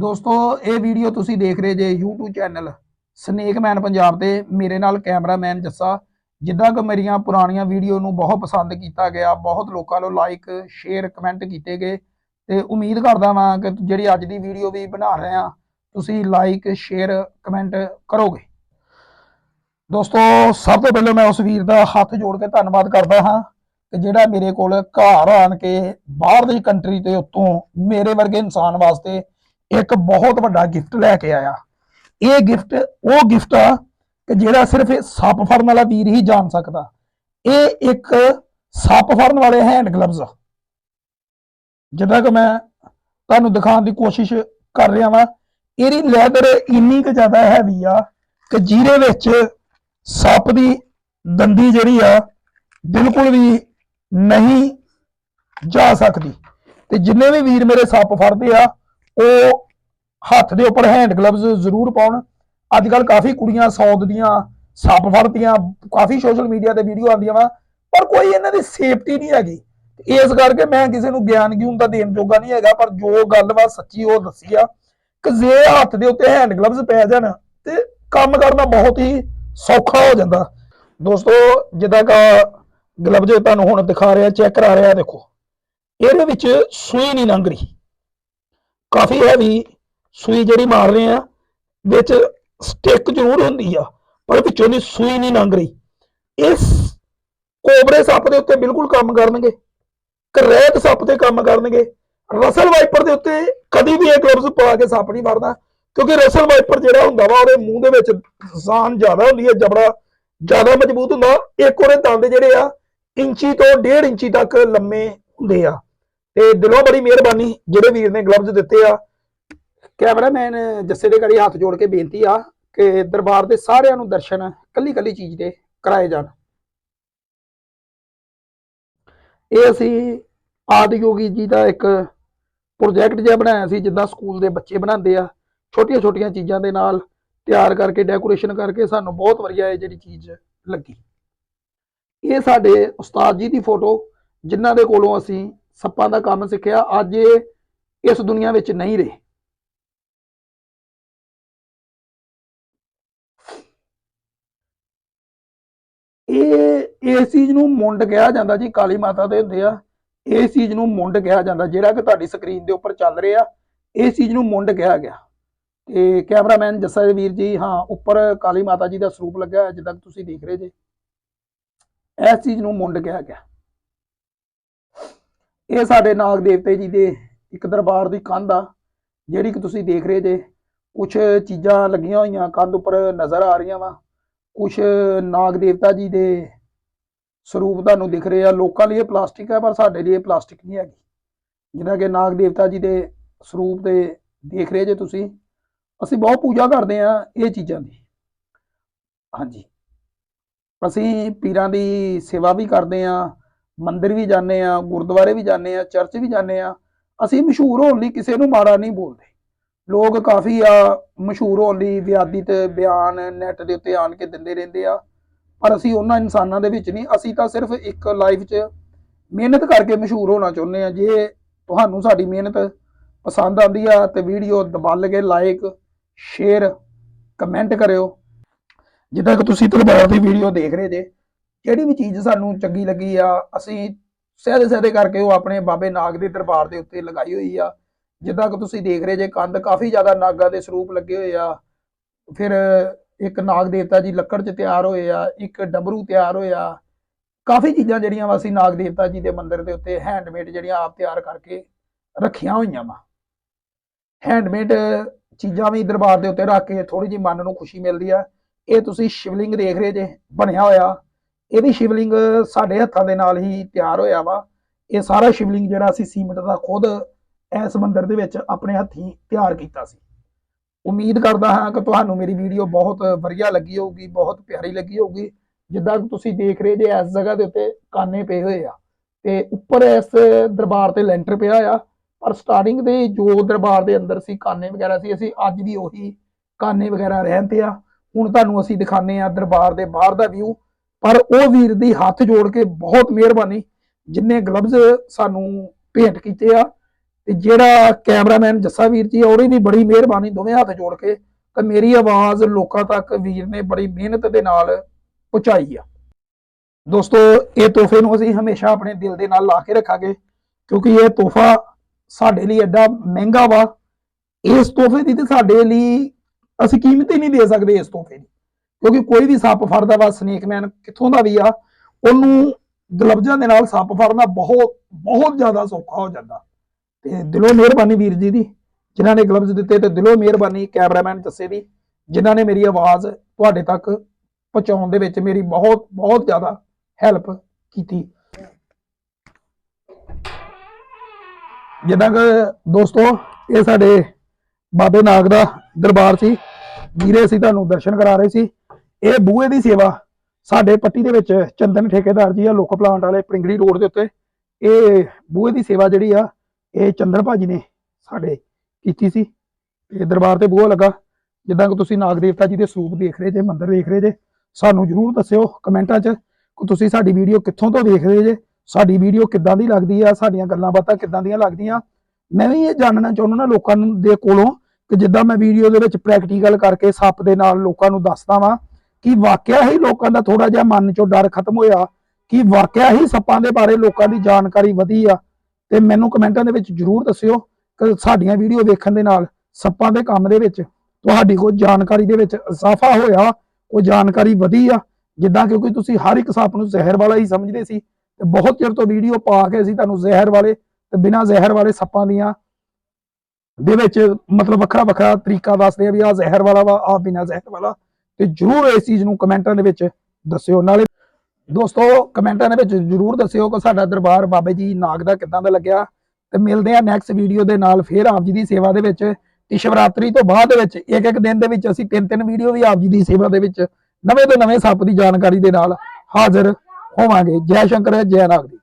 ਦੋਸਤੋ, ਇਹ ਵੀਡੀਓ ਤੁਸੀਂ ਦੇਖ ਰਹੇ ਜੇ YouTube channel snake man Punjab ਤੇ। ਮੇਰੇ ਨਾਲ ਕੈਮਰਾਮੈਨ ਜੱਸਾ, ਜਿੱਦਾਂ ਕਿ ਮੇਰੀਆਂ ਪੁਰਾਣੀਆਂ ਵੀਡੀਓ ਨੂੰ ਬਹੁਤ ਪਸੰਦ ਕੀਤਾ ਗਿਆ, ਬਹੁਤ ਲੋਕਾਂ ਨੂੰ ਲਾਈਕ ਸ਼ੇਅਰ ਕਮੈਂਟ ਕੀਤੇ ਗਏ। ਤੇ ਉਮੀਦ ਕਰਦਾ ਵਾਂ ਕਿ ਜਿਹੜੀ ਅੱਜ ਦੀ ਵੀਡੀਓ ਵੀ ਬਣਾ ਰਹੇ ਆ ਤੁਸੀਂ ਲਾਈਕ ਸ਼ੇਅਰ ਕਮੈਂਟ ਕਰੋਗੇ। ਦੋਸਤੋ, ਸਭ ਤੋਂ ਪਹਿਲਾਂ ਮੈਂ ਉਸ ਵੀਰ ਦਾ ਹੱਥ ਜੋੜ ਕੇ ਧੰਨਵਾਦ ਕਰਦਾ ਹਾਂ ਕਿ ਜਿਹੜਾ ਮੇਰੇ ਕੋਲ ਘਰ ਆਣ ਕੇ ਬਾਹਰ ਦੀ ਕੰਟਰੀ ਤੇ ਉੱਤੋਂ ਮੇਰੇ ਵਰਗੇ ਇਨਸਾਨ ਵਾਸਤੇ ਇੱਕ ਬਹੁਤ ਵੱਡਾ ਗਿਫਟ ਲੈ ਕੇ ਆਇਆ। ਇਹ ਗਿਫਟ ਉਹ ਗਿਫਟ ਆ ਕਿ ਜਿਹੜਾ ਸਿਰਫ ਸੱਪ ਫੜਨ ਵਾਲਾ ਵੀਰ ਹੀ ਜਾਣ ਸਕਦਾ। ਇਹ ਇੱਕ ਸੱਪ ਫੜਨ ਵਾਲੇ ਹੈਂਡ ਗਲਵਜ਼ ਆ। ਜਿੱਦਾਂ ਕਿ ਮੈਂ ਤੁਹਾਨੂੰ ਦਿਖਾਉਣ ਦੀ ਕੋਸ਼ਿਸ਼ ਕਰ ਰਿਹਾ ਵਾਂ, ਇਹਦੀ ਲੈਦਰ ਇੰਨੀ ਕੁ ਜ਼ਿਆਦਾ ਹੈਵੀ ਆ ਕਿ ਜਿਹਦੇ ਵਿੱਚ ਸੱਪ ਦੀ ਦੰਦੀ ਜਿਹੜੀ ਆ, ਬਿਲਕੁਲ ਵੀ ਨਹੀਂ ਜਾ ਸਕਦੀ। ਤੇ ਜਿੰਨੇ ਵੀ ਵੀਰ ਮੇਰੇ ਸੱਪ ਫੜਦੇ ਆ ਉਹ ਹੱਥ ਦੇ ਉੱਪਰ ਹੈਂਡ ਗਲਵਜ਼ ਜ਼ਰੂਰ ਪਾਉਣ। ਅੱਜ ਕੱਲ ਕਾਫੀ ਕੁੜੀਆਂ ਸੌਂਦ ਦੀਆਂ, ਸੱਪ ਫੜਦੀਆਂ, ਕਾਫੀ ਸੋਸ਼ਲ ਮੀਡੀਆ ਤੇ ਵੀਡੀਓ ਆਉਂਦੀਆਂ ਵਾ, ਪਰ ਕੋਈ ਇਹਨਾਂ ਦੀ ਸੇਫਟੀ ਨਹੀਂ ਹੈਗੀ। ਇਸ ਕਰਕੇ ਮੈਂ ਕਿਸੇ ਨੂੰ ਗਿਆਨ ਗਿਉਨ ਦਾ ਦੇਣ ਜੋਗਾ ਨਹੀਂ ਹੈਗਾ, ਪਰ ਜੋ ਗੱਲ ਵਾ ਸੱਚੀ ਉਹ ਦੱਸੀ ਆ ਕਿ ਜੇ ਹੱਥ ਦੇ ਉੱਤੇ ਹੈਂਡ ਗਲਵਜ਼ ਪੈ ਜਾਣ ਤੇ ਕੰਮ ਕਰਨਾ ਬਹੁਤ ਹੀ ਸੌਖਾ ਹੋ ਜਾਂਦਾ। ਦੋਸਤੋ, ਜਿੱਦਾਂ ਕਿ ਗਲਵਜ਼ ਤੁਹਾਨੂੰ ਹੁਣ ਦਿਖਾ ਰਿਹਾ ਚੈੱਕ ਕਰਾ ਰਿਹਾ, ਦੇਖੋ। ਇਹਦੇ ਵਿੱਚ ਸੂਈ ਨਹੀਂ ਲੰਘ ਰਹੀ। ਕਾਫੀ ਹੈਵੀ ਸੂਈ ਜਿਹੜੀ ਮਾਰ ਰਹੇ ਆ, ਵਿੱਚ ਸਟਿਕ ਜ਼ਰੂਰ ਹੁੰਦੀ ਆ, ਪਰ ਵਿੱਚੋਂ ਦੀ ਸੂਈ ਨਹੀਂ ਲੰਘ ਰਹੀ। ਇਸ ਕੋਬਰੇ ਸੱਪ ਦੇ ਉੱਤੇ ਬਿਲਕੁਲ ਕੰਮ ਕਰਨਗੇ ਕਰੇਤ ਸੱਪ ਤੇ ਕੰਮ ਕਰਨਗੇ। ਰਸਲ ਵਾਈਪਰ ਦੇ ਉੱਤੇ ਕਦੀ ਵੀ ਇਹ ਗਲਵਜ਼ ਪਾ ਕੇ ਸੱਪ ਨਹੀਂ ਫੜਦਾ ਕਿਉਂਕਿ ਰਸਲ ਵਾਈਪਰ ਜਿਹੜਾ ਹੁੰਦਾ ਵਾ, ਉਹਦੇ ਮੂੰਹ ਦੇ ਵਿੱਚ ਸਾਨ ਜ਼ਿਆਦਾ ਹੁੰਦੀ ਹੈ ਜਬੜਾ ਜ਼ਿਆਦਾ ਮਜ਼ਬੂਤ ਹੁੰਦਾ। ਇੱਕ ਉਹਦੇ ਦੰਦ ਜਿਹੜੇ ਆ, ਇੰਚੀ ਤੋਂ 1.5 ਇੰਚੀ ਤੱਕ ਲੰਮੇ ਹੁੰਦੇ ਆ। ਤੇ ਦਿਲੋਂ ਬੜੀ ਮਿਹਰਬਾਨੀ ਜਿਹੜੇ ਵੀਰ ਨੇ ਗਲਵਜ਼ ਦਿੱਤੇ ਆ। ਕੈਮਰਾਮੈਨ ਜੱਸੇ ਦੇ ਘੜੀ ਹੱਥ ਜੋੜ ਕੇ ਬੇਨਤੀ ਆ ਕਿ ਦਰਬਾਰ ਦੇ ਸਾਰਿਆਂ ਨੂੰ ਦਰਸ਼ਨ ਕੱਲੀ ਕੱਲੀ ਚੀਜ਼ ਦੇ ਕਰਾਏ ਜਾਣ। ਇਹ ਅਸੀਂ ਆਦਿ ਯੋਗੀ ਜੀ ਦਾ ਇੱਕ ਪ੍ਰੋਜੈਕਟ ਜਿਹਾ ਬਣਾਇਆ ਸੀ, ਜਿੱਦਾਂ ਸਕੂਲ ਦੇ ਬੱਚੇ ਬਣਾਉਂਦੇ ਆ। ਛੋਟੀਆਂ ਛੋਟੀਆਂ ਚੀਜ਼ਾਂ ਦੇ ਨਾਲ ਤਿਆਰ ਕਰਕੇ ਡੈਕੋਰੇਸ਼ਨ ਕਰਕੇ ਸਾਨੂੰ ਬਹੁਤ ਵਧੀਆ ਇਹ ਜਿਹੜੀ ਚੀਜ਼ ਲੱਗੀ। ਇਹ ਸਾਡੇ ਉਸਤਾਦ ਜੀ ਦੀ ਫੋਟੋ ਜਿਨ੍ਹਾਂ ਦੇ ਕੋਲੋਂ ਅਸੀਂ ਸੱਪਾਂ ਦਾ ਕੰਮ ਸਿੱਖਿਆ, ਅੱਜ ਇਹ ਇਸ ਦੁਨੀਆ ਵਿੱਚ ਨਹੀਂ ਰਹੇ। ਇਹ, ਇਸ ਚੀਜ਼ ਨੂੰ ਮੁੰਡ ਕਿਹਾ ਜਾਂਦਾ ਜੀ, ਕਾਲੀ ਮਾਤਾ ਦੇ ਹੁੰਦੇ ਆ। ਇਸ ਚੀਜ਼ ਨੂੰ ਮੁੰਡ ਕਿਹਾ ਜਾਂਦਾ, ਜਿਹੜਾ ਕਿ ਤੁਹਾਡੀ ਸਕਰੀਨ ਦੇ ਉੱਪਰ ਚੱਲ ਰਿਹਾ, ਇਸ ਚੀਜ਼ ਨੂੰ ਮੁੰਡ ਕਿਹਾ ਗਿਆ। ਤੇ ਕੈਮਰਾਮੈਨ ਜੱਸਾ ਜੀ ਵੀਰ ਜੀ ਹਾਂ, ਉੱਪਰ ਕਾਲੀ ਮਾਤਾ ਜੀ ਦਾ ਸਰੂਪ ਲੱਗਾ ਹੈ ਜਿੱਦਾਂ ਤੁਸੀਂ ਦੇਖ ਰਹੇ ਜੇ। ਇਸ ਚੀਜ਼ ਨੂੰ ਮੁੰਡ ਕਿਹਾ ਗਿਆ। ਇਹ ਸਾਡੇ ਨਾਗ ਦੇਵਤੇ ਜੀ ਦੇ ਇੱਕ ਦਰਬਾਰ ਦੀ ਕੰਧ ਆ, ਜਿਹੜੀ ਕਿ ਤੁਸੀਂ ਦੇਖ ਰਹੇ ਜੇ। ਕੁਝ ਚੀਜ਼ਾਂ ਲੱਗੀਆਂ ਹੋਈਆਂ ਕੰਧ ਉੱਪਰ ਨਜ਼ਰ ਆ ਰਹੀਆਂ ਵਾ। ਕੁਝ ਨਾਗ ਦੇਵਤਾ ਜੀ ਦੇ ਸਰੂਪ ਤੁਹਾਨੂੰ ਦਿਖ ਰਹੇ ਆ। ਲੋਕਾਂ ਲਈ ਇਹ ਪਲਾਸਟਿਕ ਹੈ ਪਰ ਸਾਡੇ ਲਈ ਇਹ ਪਲਾਸਟਿਕ ਨਹੀਂ ਹੈਗੀ। ਜਿੱਦਾਂ ਕਿ ਨਾਗ ਦੇਵਤਾ ਜੀ ਦੇ ਸਰੂਪ ਦੇ ਦੇਖ ਰਹੇ ਜੇ ਤੁਸੀਂ, ਅਸੀਂ ਬਹੁਤ ਪੂਜਾ ਕਰਦੇ ਆ ਇਹ ਚੀਜ਼ਾਂ ਦੀ। ਹਾਂਜੀ। ਅਸੀਂ ਪੀਰਾਂ ਦੀ ਸੇਵਾ ਵੀ ਕਰਦੇ ਆ। ਮੰਦਿਰ ਵੀ ਜਾਂਦੇ ਆ ਗੁਰਦੁਆਰੇ ਵੀ ਜਾਂਦੇ ਆ ਚਰਚ ਵੀ ਜਾਂਦੇ ਆ ਅਸੀਂ ਮਸ਼ਹੂਰ ਹੋਣ ਲਈ ਕਿਸੇ ਨੂੰ ਮਾੜਾ ਨਹੀਂ ਬੋਲਦੇ। ਲੋਕ ਕਾਫੀ ਆ ਮਸ਼ਹੂਰ ਹੋਣ ਲਈ ਵਿਆਦਿਤ ਬਿਆਨ ਨੈਟ ਦੇ ਉੱਤੇ ਆਣ ਕੇ ਦਿੰਦੇ ਰਹਿੰਦੇ ਆ, ਪਰ ਅਸੀਂ ਉਹਨਾਂ ਇਨਸਾਨਾਂ ਦੇ ਵਿੱਚ ਨਹੀਂ, ਅਸੀਂ ਤਾਂ ਸਿਰਫ ਇੱਕ ਲਾਈਫ 'ਚ ਮਿਹਨਤ ਕਰਕੇ ਮਸ਼ਹੂਰ ਹੋਣਾ ਚਾਹੁੰਦੇ ਆ ਜੇ ਤੁਹਾਨੂੰ ਸਾਡੀ ਮਿਹਨਤ ਪਸੰਦ ਆਉਂਦੀ ਆ ਤੇ ਵੀਡੀਓ ਦਬਲ ਕੇ ਲਾਈਕ ਸ਼ੇਅਰ ਕਮੈਂਟ ਕਰਿਓ। ਜਿੱਦਾਂ ਕਿ ਤੁਸੀਂ ਤਲਵਾਰ ਦੀ ਵੀਡੀਓ ਦੇਖ ਰਹੇ ਜੇ ਜਿਹੜੀ ਵੀ ਚੀਜ਼ ਸਾਨੂੰ ਚੰਗੀ ਲੱਗੀ ਆ, ਅਸੀਂ ਸਹਿਦੇ ਸਹਿਦੇ ਕਰਕੇ ਉਹ ਆਪਣੇ ਬਾਬੇ ਨਾਗ ਦੇ ਦਰਬਾਰ ਦੇ ਉੱਤੇ ਲਗਾਈ ਹੋਈ ਆ। ਜਿੱਦਾਂ ਕਿ ਤੁਸੀਂ ਦੇਖ ਰਹੇ ਜੇ ਕੰਧ ਕਾਫੀ ਜ਼ਿਆਦਾ ਨਾਗਾਂ ਦੇ ਸਰੂਪ ਲੱਗੇ ਹੋਏ ਆ। ਫਿਰ ਇੱਕ ਨਾਗ ਦੇਵਤਾ ਜੀ ਲੱਕੜ 'ਚ ਤਿਆਰ ਹੋਏ ਆ, ਇੱਕ ਡਬਰੂ ਤਿਆਰ ਹੋਇਆ ਕਾਫੀ ਚੀਜ਼ਾਂ ਜਿਹੜੀਆਂ ਵਾ ਅਸੀਂ ਨਾਗ ਦੇਵਤਾ ਜੀ ਦੇ ਮੰਦਿਰ ਦੇ ਉੱਤੇ ਹੈਂਡਮੇਡ ਜਿਹੜੀਆਂ ਆਪ ਤਿਆਰ ਕਰਕੇ ਰੱਖੀਆਂ ਹੋਈਆਂ ਵਾ। ਹੈਂਡਮੇਡ ਚੀਜ਼ਾਂ ਵੀ ਦਰਬਾਰ ਦੇ ਉੱਤੇ ਰੱਖ ਕੇ ਥੋੜੀ ਜਿਹੀ ਮਨ ਨੂੰ ਖੁਸ਼ੀ ਮਿਲਦੀ ਆ। ਇਹ ਤੁਸੀਂ ਸ਼ਿਵਲਿੰਗ ਦੇਖ ਰਹੇ ਜੇ, ਬਣਿਆ ਹੋਇਆ। ਇਹ ਵੀ ਸ਼ਿਵਲਿੰਗ ਸਾਡੇ ਹੱਥਾਂ ਦੇ ਨਾਲ ਹੀ ਤਿਆਰ ਹੋਇਆ ਵਾ। ਇਹ ਸਾਰਾ ਸ਼ਿਵਲਿੰਗ ਜਿਹੜਾ ਅਸੀਂ ਸੀਮਿੰਟ ਦਾ ਖੁਦ ਇਸ ਮੰਦਿਰ ਦੇ ਵਿੱਚ ਆਪਣੇ ਹੱਥੀਂ ਤਿਆਰ ਕੀਤਾ ਸੀ। ਉਮੀਦ ਕਰਦਾ ਹਾਂ ਕਿ ਤੁਹਾਨੂੰ ਮੇਰੀ ਵੀਡੀਓ ਬਹੁਤ ਵਧੀਆ ਲੱਗੀ ਹੋਊਗੀ, ਬਹੁਤ ਪਿਆਰੀ ਲੱਗੀ ਹੋਊਗੀ। ਜਿੱਦਾਂ ਤੁਸੀਂ ਦੇਖ ਰਹੇ ਜੇ ਇਸ ਜਗ੍ਹਾ ਦੇ ਉੱਤੇ ਕਾਨੇ ਪਏ ਹੋਏ ਆ। ਤੇ ਉੱਪਰ ਇਸ ਦਰਬਾਰ ਤੇ ਲੈਂਟਰ ਪਿਆ ਆ। ਪਰ ਸਟਾਰਟਿੰਗ ਦੇ ਜੋ ਦਰਬਾਰ ਦੇ ਅੰਦਰ ਸੀ, ਕਾਨੇ ਵਗੈਰਾ ਸੀ, ਅਸੀਂ ਅੱਜ ਵੀ ਉਹੀ ਕਾਨੇ ਵਗੈਰਾ ਰਹਿਣ 'ਤੇ ਆ। ਹੁਣ ਤੁਹਾਨੂੰ ਅਸੀਂ ਦਿਖਾਣੇ ਆ ਦਰਬਾਰ ਦੇ ਬਾਹਰ ਦਾ ਵਿਊ ਪਰ ਉਹ ਵੀਰ ਦੀ ਹੱਥ ਜੋੜ ਕੇ ਬਹੁਤ ਮਿਹਰਬਾਨੀ, ਜਿੰਨੇ ਗਲਵਜ਼ ਸਾਨੂੰ ਭੇਂਟ ਕੀਤੇ ਆ, ਤੇ ਜਿਹੜਾ ਕੈਮਰਾਮੈਨ ਜੱਸਾ ਵੀਰ ਜੀ ਉਹਦੀ ਵੀ ਬੜੀ ਮਿਹਰਬਾਨੀ ਦੋਵੇਂ ਹੱਥ ਜੋੜ ਕੇ ਕਿ ਮੇਰੀ ਆਵਾਜ਼ ਲੋਕਾਂ ਤੱਕ ਵੀਰ ਨੇ ਬੜੀ ਮਿਹਨਤ ਦੇ ਨਾਲ ਪਹੁੰਚਾਈ ਆ। ਦੋਸਤੋ, ਇਹ ਤੋਹਫੇ ਨੂੰ ਅਸੀਂ ਹਮੇਸ਼ਾ ਆਪਣੇ ਦਿਲ ਦੇ ਨਾਲ ਲਾ ਕੇ ਰੱਖਾਂਗੇ, ਕਿਉਂਕਿ ਇਹ ਤੋਹਫਾ ਸਾਡੇ ਲਈ ਐਡਾ ਮਹਿੰਗਾ ਵਾ। ਇਸ ਤੋਹਫੇ ਦੀ ਤੇ ਸਾਡੇ ਲਈ ਅਸੀਂ ਕੀਮਤ ਹੀ ਨਹੀਂ ਦੇ ਸਕਦੇ ਇਸ ਤੋਹਫੇ ਦੀ। ਕਿਉਂਕਿ ਕੋਈ ਵੀ ਸੱਪ ਫੜਦਾ ਵਾ ਸਨੇਕਮੈਨ ਕਿੱਥੋਂ ਦਾ ਵੀ ਆ, ਉਹਨੂੰ ਗਲਵਜ਼ਾਂ ਦੇ ਨਾਲ ਸੱਪ ਫੜਨਾ ਬਹੁਤ ਬਹੁਤ ਜ਼ਿਆਦਾ ਸੌਖਾ ਹੋ ਜਾਂਦਾ। ਤੇ ਦਿਲੋਂ ਮਿਹਰਬਾਨੀ ਵੀਰ ਜੀ ਦੀ, ਜਿਨ੍ਹਾਂ ਨੇ ਗਲਵਜ਼ ਦਿੱਤੇ ਤੇ ਦਿਲੋਂ ਮਿਹਰਬਾਨੀ ਕੈਮਰਾਮੈਨ ਜੱਸੇ ਦੀ, ਜਿਨ੍ਹਾਂ ਨੇ ਮੇਰੀ ਆਵਾਜ਼ ਤੁਹਾਡੇ ਤੱਕ ਪਹੁੰਚਾਉਣ ਦੇ ਵਿੱਚ ਮੇਰੀ ਬਹੁਤ ਬਹੁਤ ਜ਼ਿਆਦਾ ਹੈਲਪ ਕੀਤੀ। ਜਿੱਦਾਂ ਕਿ ਦੋਸਤੋ, ਇਹ ਸਾਡੇ ਬਾਬੇ ਨਾਗ ਦਾ ਦਰਬਾਰ ਸੀ। ਵੀਰੇ ਅਸੀਂ ਤੁਹਾਨੂੰ ਦਰਸ਼ਨ ਕਰਾ ਰਹੇ ਸੀ। ਇਹ ਬੂਹੇ ਦੀ ਸੇਵਾ ਸਾਡੇ ਪੱਟੀ ਦੇ ਵਿੱਚ ਚੰਦਨ ਠੇਕੇਦਾਰ ਜੀ ਆ, ਲੋਕ ਪਲਾਂਟ ਵਾਲੇ ਪ੍ਰਿੰਗੜੀ ਰੋਡ ਦੇ ਉੱਤੇ। ਇਹ ਬੂਹੇ ਦੀ ਸੇਵਾ ਜਿਹੜੀ ਆ, ਇਹ ਚੰਦਨ ਭਾਜੀ ਨੇ ਸਾਡੇ ਕੀਤੀ ਸੀ। ਤੇ ਦਰਬਾਰ ਤੇ ਬੂਹਾ ਲੱਗਾ। ਜਿੱਦਾਂ ਕਿ ਤੁਸੀਂ ਨਾਗ ਦੇਵਤਾ ਜੀ ਦੇ ਸਰੂਪ ਦੇਖ ਰਹੇ ਜੇ, ਮੰਦਿਰ ਦੇਖ ਰਹੇ ਜੇ, ਸਾਨੂੰ ਜਰੂਰ ਦੱਸਿਓ ਕਮੈਂਟਾਂ 'ਚ ਕਿ ਤੁਸੀਂ ਸਾਡੀ ਵੀਡੀਓ ਕਿੱਥੋਂ ਤੋਂ ਦੇਖ ਰਹੇ ਜੇ, ਸਾਡੀ ਵੀਡੀਓ ਕਿੱਦਾਂ ਦੀ ਲੱਗਦੀ ਆ, ਸਾਡੀਆਂ ਗੱਲਾਂ ਬਾਤਾਂ ਕਿੱਦਾਂ ਦੀਆਂ ਲੱਗਦੀਆਂ। ਮੈਂ ਵੀ ਇਹ ਜਾਣਨਾ ਚਾਹੁੰਦਾ ਨਾ ਲੋਕਾਂ ਨੂੰ ਦੇ ਕੋਲੋਂ ਕਿ ਜਿੱਦਾਂ ਮੈਂ ਵੀਡੀਓ ਦੇ ਵਿੱਚ ਪ੍ਰੈਕਟੀਕਲ ਕਰਕੇ ਸੱਪ ਦੇ ਨਾਲ ਲੋਕਾਂ ਨੂੰ ਦੱਸਦਾ ਵਾਂ ਕਿ ਵਾਕਿਆ ਹੀ ਲੋਕਾਂ ਦਾ ਥੋੜਾ ਜਿਹਾ ਮਨ ਚੋਂ ਡਰ ਖਤਮ ਹੋਇਆ? ਕਿ ਵਾਕਿਆ ਹੀ ਸੱਪਾਂ ਦੇ ਬਾਰੇ ਲੋਕਾਂ ਦੀ ਜਾਣਕਾਰੀ ਵਧੀ ਆ? ਤੇ ਮੈਨੂੰ ਕਮੈਂਟਾਂ ਦੇ ਵਿੱਚ ਜਰੂਰ ਦੱਸਿਓ ਕਿ ਸਾਡੀਆਂ ਵੀਡੀਓ ਵੇਖਣ ਦੇ ਨਾਲ ਸੱਪਾਂ ਦੇ ਕੰਮ ਦੇ ਵਿੱਚ ਤੁਹਾਡੀ ਕੋਈ ਜਾਣਕਾਰੀ ਦੇ ਵਿੱਚ ਇਜ਼ਾਫਾ ਹੋਇਆ? ਕੋਈ ਜਾਣਕਾਰੀ ਵਧੀ ਆ? ਜਿੱਦਾਂ ਕਿਉਂਕਿ ਤੁਸੀਂ ਹਰ ਇੱਕ ਸੱਪ ਨੂੰ ਜ਼ਹਿਰ ਵਾਲਾ ਹੀ ਸਮਝਦੇ ਸੀ ਤੇ ਬਹੁਤ ਚਿਰ ਤੋਂ ਵੀਡੀਓ ਪਾ ਕੇ ਅਸੀਂ ਤੁਹਾਨੂੰ ਜ਼ਹਿਰ ਵਾਲੇ ਤੇ ਬਿਨਾਂ ਜ਼ਹਿਰ ਵਾਲੇ ਸੱਪਾਂ ਦੀਆਂ ਦੇ ਵਿੱਚ ਮਤਲਬ ਵੱਖਰਾ ਵੱਖਰਾ ਤਰੀਕਾ ਦੱਸਦੇ ਆ ਵੀ ਆ ਜ਼ਹਿਰ ਵਾਲਾ ਵਾ ਆ ਬਿਨਾਂ ਜ਼ਹਿਰ ਵਾਲਾ। ਤੇ ਜਰੂਰ ਇਸ ਚੀਜ਼ ਨੂੰ ਕਮੈਂਟਾਂ ਦੇ ਵਿੱਚ ਦੱਸਿਓ। ਨਾਲੇ ਦੋਸਤੋ, ਕਮੈਂਟਾਂ ਦੇ ਵਿੱਚ ਜਰੂਰ ਦੱਸਿਓ ਕਿ ਸਾਡਾ ਦਰਬਾਰ ਬਾਬੇ ਜੀ ਨਾਗ ਦਾ ਕਿੱਦਾਂ ਦਾ ਲੱਗਿਆ। ਤੇ ਮਿਲਦੇ ਆ ਨੈਕਸਟ ਵੀਡੀਓ ਦੇ ਨਾਲ ਫੇਰ ਆਪ ਜੀ ਦੀ ਸੇਵਾ ਦੇ ਵਿੱਚ। ਤੇ ਸ਼ਿਵਰਾਤਰੀ ਤੋਂ ਬਾਅਦ ਦੇ ਵਿੱਚ ਇੱਕ ਇੱਕ ਦਿਨ ਦੇ ਵਿੱਚ ਅਸੀਂ ਤਿੰਨ ਤਿੰਨ ਵੀਡੀਓ ਵੀ ਆਪ ਜੀ ਦੀ ਸੇਵਾ ਦੇ ਵਿੱਚ ਨਵੇਂ ਤੋਂ ਨਵੇਂ ਸੱਪ ਦੀ ਜਾਣਕਾਰੀ ਦੇ ਨਾਲ ਹਾਜ਼ਰ ਹੋਵਾਂਗੇ। ਜੈ ਸ਼ੰਕਰ, ਜੈ ਨਾਗ ਦੀ